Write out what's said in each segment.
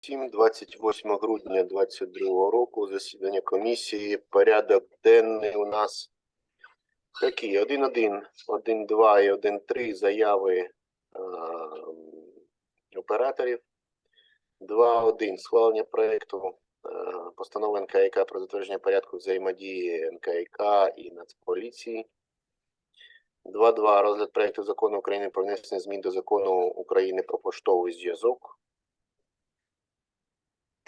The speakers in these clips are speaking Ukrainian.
Всім 28 грудня 2022 року засідання комісії. Порядок денний у нас такий 1.1, 1.2 і 1.3 заяви е, операторів. 2.1 схвалення проекту е, постанови НКК про затвердження порядку взаємодії НКК і Нацполіції. 2.2 розгляд проекту закону України про внесення змін до закону України про поштовий зв'язок.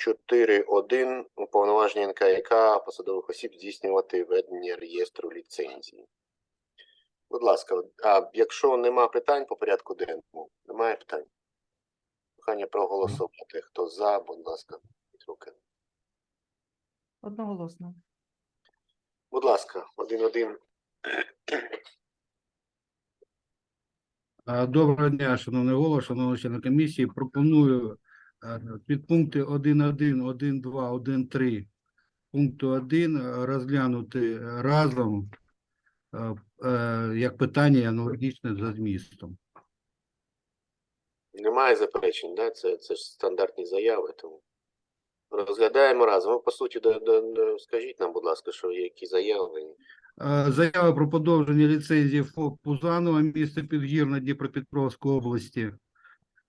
4.1 уповноваження НКК посадових осіб здійснювати ведення реєстру ліцензій. Будь ласка, а якщо нема питань по порядку денному, немає питань. Прохання проголосувати. Хто за, будь ласка, руки. Одноголосно. Будь ласка, один-один. Доброго дня, шановний голова, шановні члени комісії. Пропоную е, підпункти 1.1, 1.2, 1.3 пункту 1 е, розглянути разом е, е, як питання аналогічне за змістом. Немає заперечень, да? це, це ж стандартні заяви, тому розглядаємо разом. Ну, по суті, до, до, до, скажіть нам, будь ласка, що які заяви. Е, Заява про подовження ліцензії ФОП Пузанова, місто Підгірне Дніпропетровської області.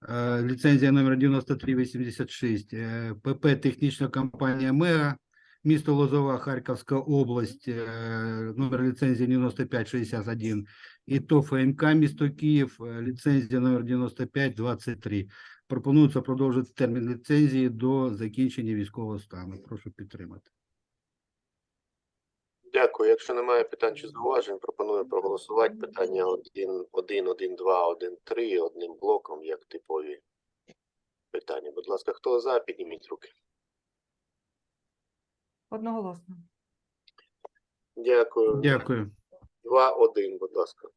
Е, Ліцензія номер 9386. Е, ПП Технічна компанія МЕГА, місто Лозова, Харківська область, е, номер ліцензії 9561. І ТОВ ФМК, місто Київ, ліцензія номер 9523. Пропонується продовжити термін ліцензії до закінчення військового стану. Прошу підтримати. Дякую. Якщо немає питань чи зауважень, пропоную проголосувати питання 1, 1, 1, 2, 1, 3 одним блоком, як типові питання. Будь ласка, хто за, підніміть руки. Одноголосно. Дякую. Дякую. 2, 1, будь ласка.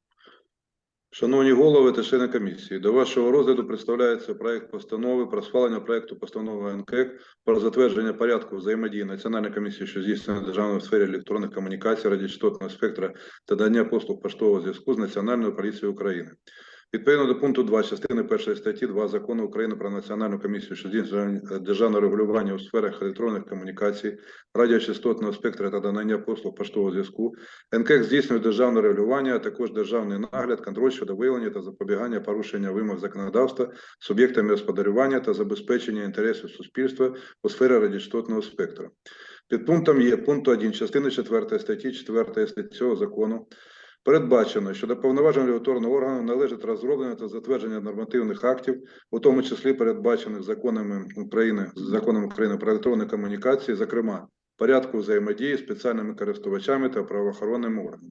Шановні голови та члени комісії, до вашого розгляду представляється проект постанови про схвалення проекту постанови НКЕК про затвердження порядку взаємодії Національної комісії, що здійснює державної сфері електронних комунікацій, радіочастотного спектра та дання послуг поштового зв'язку з Національною поліцією України. Відповідно до пункту 2 частини 1 статті 2 Закону України про Національну комісію, що державне регулювання у сферах електронних комунікацій, радіочастотного спектра та надання послуг поштового зв'язку, НКЕК здійснює державне регулювання, а також державний нагляд, контроль щодо виявлення та запобігання порушення вимог законодавства суб'єктами господарювання та забезпечення інтересів суспільства у сфері радіочастотного спектру. Під пунктом є пункт 1 частини 4 статті 4 статті цього закону Передбачено, що до повноважень регуляторного органу належить розроблення та затвердження нормативних актів, у тому числі передбачених законами України законом України про електронні комунікації, зокрема порядку взаємодії з спеціальними користувачами та правоохоронними органами.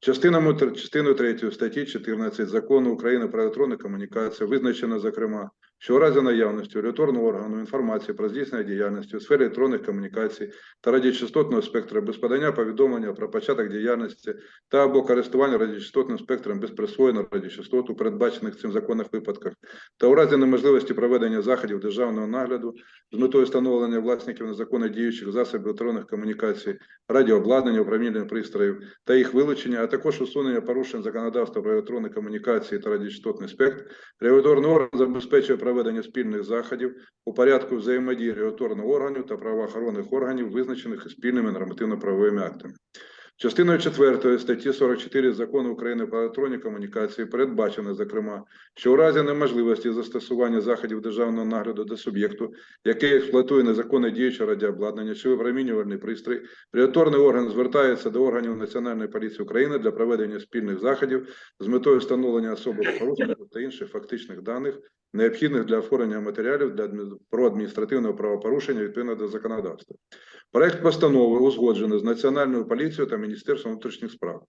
Частинами тр- частиною 3 статті 14 закону України про електронні комунікації визначено, зокрема, що у разі наявності регуляторного органу інформації про здійснення діяльності у сфері електронних комунікацій та радіочастотного спектра без подання повідомлення про початок діяльності та або користування радіочастотним спектром без присвоєного радіочастот у передбачених цим законних випадках, та у разі неможливості проведення заходів державного нагляду з метою встановлення власників незаконно діючих засобів електронних комунікацій, радіообладнання, управління пристроїв та їх вилучення, а також усунення порушень законодавства про електронні комунікації та радіочастотний спектр, регуляторний орган забезпечує проведення спільних заходів у порядку взаємодії регуляторного органу та правоохоронних органів, визначених спільними нормативно-правовими актами. Частиною 4 статті 44 Закону України про електронні комунікації передбачено, зокрема, що у разі неможливості застосування заходів державного нагляду до суб'єкту, який експлуатує незаконне діюче радіообладнання чи випромінювальний пристрій, регуляторний орган звертається до органів Національної поліції України для проведення спільних заходів з метою встановлення особи порушників та інших фактичних даних, необхідних для оформлення матеріалів для про адміністративне правопорушення відповідно до законодавства. Проект постанови узгоджено з Національною поліцією та Міністерством внутрішніх справ.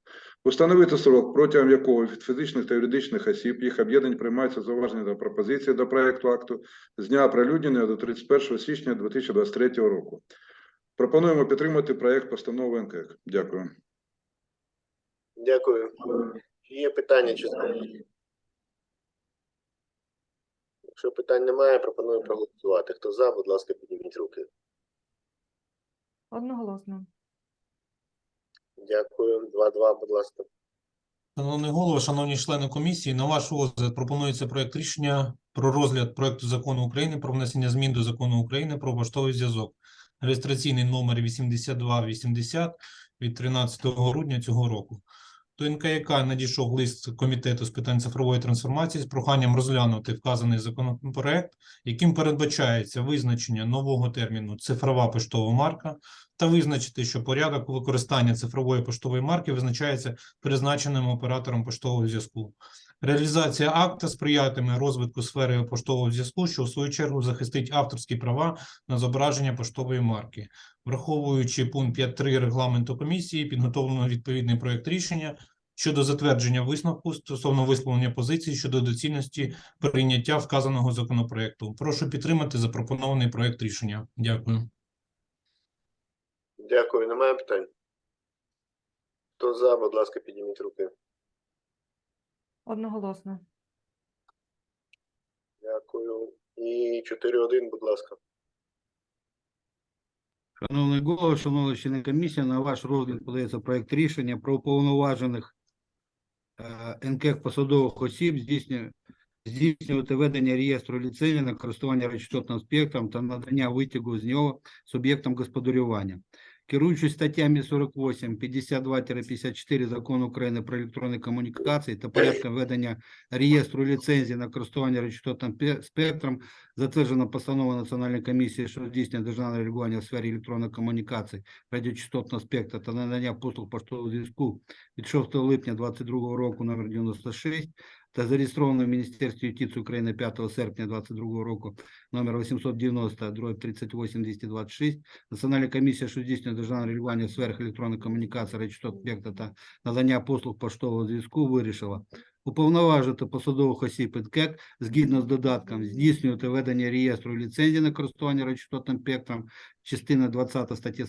Установити срок, протягом якого від фізичних та юридичних осіб їх об'єднань приймаються зауваження та пропозиції до проекту акту з дня оприлюднення до 31 січня 2023 року. Пропонуємо підтримати проект постанови НКК. Дякую. Дякую. Є питання чи? Якщо питань немає, пропоную проголосувати. Хто за, будь ласка, підніміть руки. Одноголосно. Дякую. 2-2, будь ласка. Шановний голово, шановні члени комісії, на ваш розгляд пропонується проект рішення про розгляд проекту закону України про внесення змін до закону України про поштовий зв'язок. Реєстраційний номер 8280 від 13 грудня цього року. До НКЯК надійшов лист Комітету з питань цифрової трансформації з проханням розглянути вказаний законопроект, яким передбачається визначення нового терміну цифрова поштова марка та визначити, що порядок використання цифрової поштової марки визначається призначеним оператором поштового зв'язку. Реалізація акта сприятиме розвитку сфери поштового зв'язку, що у свою чергу захистить авторські права на зображення поштової марки. Враховуючи пункт 5.3 регламенту комісії, підготовлено відповідний проект рішення щодо затвердження висновку стосовно висловлення позицій щодо доцільності прийняття вказаного законопроекту. Прошу підтримати запропонований проект рішення. Дякую. Дякую. Немає питань? Хто за, будь ласка, підніміть руки. Одноголосно. Дякую. І 4-1, будь ласка. Шановний голово, шановні члени комісії, на ваш розгляд подається проект рішення про уповноважених е, НКЕК посадових осіб здійснює- здійснювати ведення реєстру ліцензій на користування радіочастотним спектром та надання витягу з нього суб'єктам господарювання. Керуючись статтями 48, 52-54 Закону України про електронні комунікації та порядком ведення реєстру ліцензій на користування радіочастотним пе- спектром, затверджена постанова Національної комісії, що здійснює державне регулювання в сфері електронних комунікацій, радіочастотного спектра та надання послуг поштового зв'язку від 6 липня 2022 року номер 96 та зареєстровано в Міністерстві юстиції України 5 серпня 2022 року номер 890 дроб 38 226 Національна комісія, що здійснює державне регулювання в сферах електронних комунікацій, радіочастотного спектра та надання послуг поштового зв'язку вирішила уповноважити посадових осіб ПДКЕК згідно з додатком здійснювати ведення реєстру ліцензії на користування радіочастотним спектром, частина 20 статті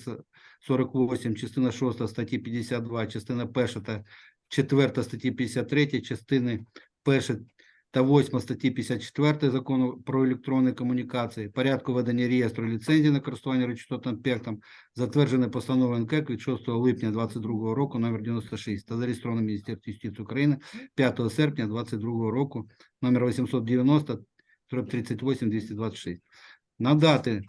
48, частина 6 статті 52, частина 1 та 4 статті 53, частини 1 та 8 статті 54 Закону про електронні комунікації, порядку ведення реєстру ліцензії на користування радіочастотним спектром, затверджене постановою НКЕК від 6 липня 2022 року номер 96 та зареєстровано в Міністерстві юстиції України 5 серпня 2022 року номер 890 38 226. Надати,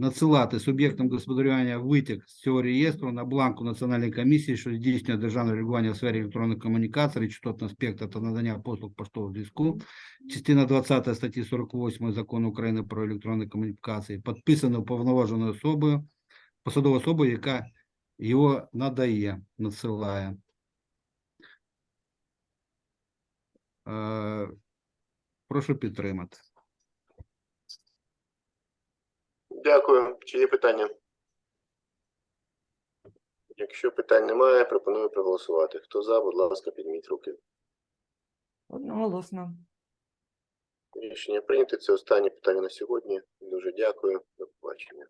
надсилати суб'єктам господарювання витяг з цього реєстру на бланку Національної комісії, що здійснює державне регулювання в сфері електронних комунікацій, частотного спектра та надання послуг поштового зв'язку, частина 20 статті 48 Закону України про електронні комунікації, підписано уповноваженою особою, посадовою особою, яка його надає, надсилає. Е, Прошу підтримати. Дякую. Чи є питання? Якщо питань немає, пропоную проголосувати. Хто за, будь ласка, підніміть руки. Одноголосно. Рішення прийнято. Це останнє питання на сьогодні. Дуже дякую. До побачення.